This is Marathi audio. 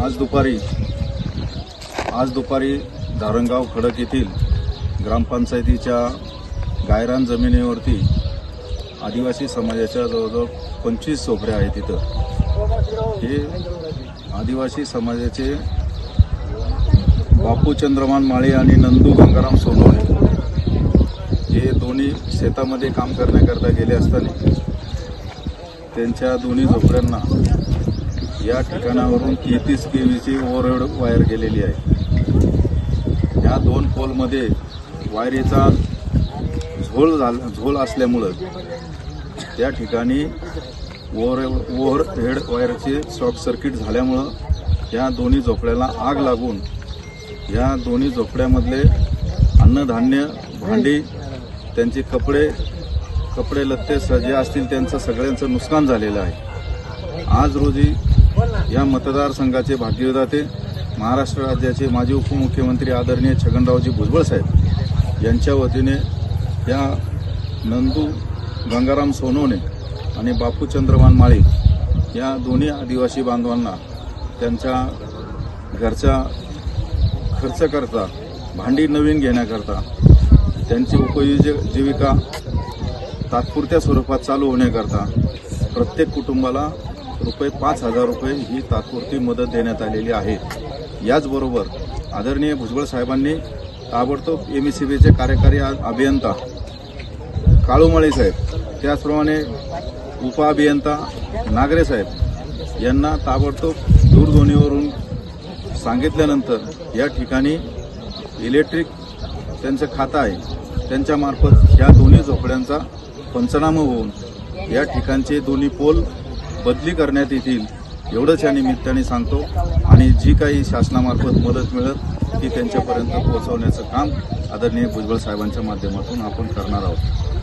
आज दुपारी आज दुपारी धारणगाव खडक येथील ग्रामपंचायतीच्या गायरान जमिनीवरती आदिवासी समाजाच्या जवळजवळ पंचवीस सोपऱ्या आहेत तिथं हे आदिवासी समाजाचे बापू चंद्रमान माळे आणि नंदू गंगाराम सोनवणे हे दोन्ही शेतामध्ये काम करण्याकरता गेले असताना त्यांच्या दोन्ही झोपड्यांना या ठिकाणावरून तेहतीस केवीची ओव्हरहेड वायर गेलेली आहे. या दोन पोलमध्ये वायरीचा झोल झाला झोल असल्यामुळं त्या ठिकाणी ओव्हर ओव्हरहेड वायरचे शॉर्ट सर्किट झाल्यामुळं या दोन्ही झोपड्याला आग लागून या दोन्ही झोपड्यामधले अन्नधान्य भांडी त्यांचे कपडे कपडे लत्ते स- जे असतील त्यांचं सगळ्यांचं नुकसान झालेलं आहे. आज रोजी या मतदारसंघाचे भाग्यविधाते महाराष्ट्र राज्याचे माजी उपमुख्यमंत्री आदरणीय छगनरावजी भुजबळ साहेब यांच्या वतीने या नंदू गंगाराम सोनवणे आणि बापू चंद्रमान माळी या दोन्ही आदिवासी बांधवांना त्यांच्या घरचा खर्च करता भांडी नवीन घेण्याकरता त्यांची उपयोजक जीविका तात्पुरत्या स्वरूपात चालू होण्याकरता प्रत्येक कुटुंबाला रुपये पाच हजार रुपये ही तात्पुरती मदत देण्यात आलेली आहे. याचबरोबर आदरणीय भुजबळ साहेबांनी ताबडतोब एम सी बीचे कार्यकारी आ- अभियंता काळूमाळे साहेब त्याचप्रमाणे उपअभियंता नागरे साहेब यांना ताबडतोब दूरध्वनीवरून सांगितल्यानंतर या ठिकाणी इलेक्ट्रिक त्यांचं खातं आहे त्यांच्यामार्फत ह्या दोन्ही झोपड्यांचा पंचनामा होऊन या ठिकाणचे दोन्ही पोल बदली करण्यात येतील एवढंच या निमित्ताने सांगतो. आणि जी काही शासनामार्फत मदत मिळत ती त्यांच्यापर्यंत पोहोचवण्याचं काम आदरणीय भुजबळ साहेबांच्या माध्यमातून आपण करणार आहोत.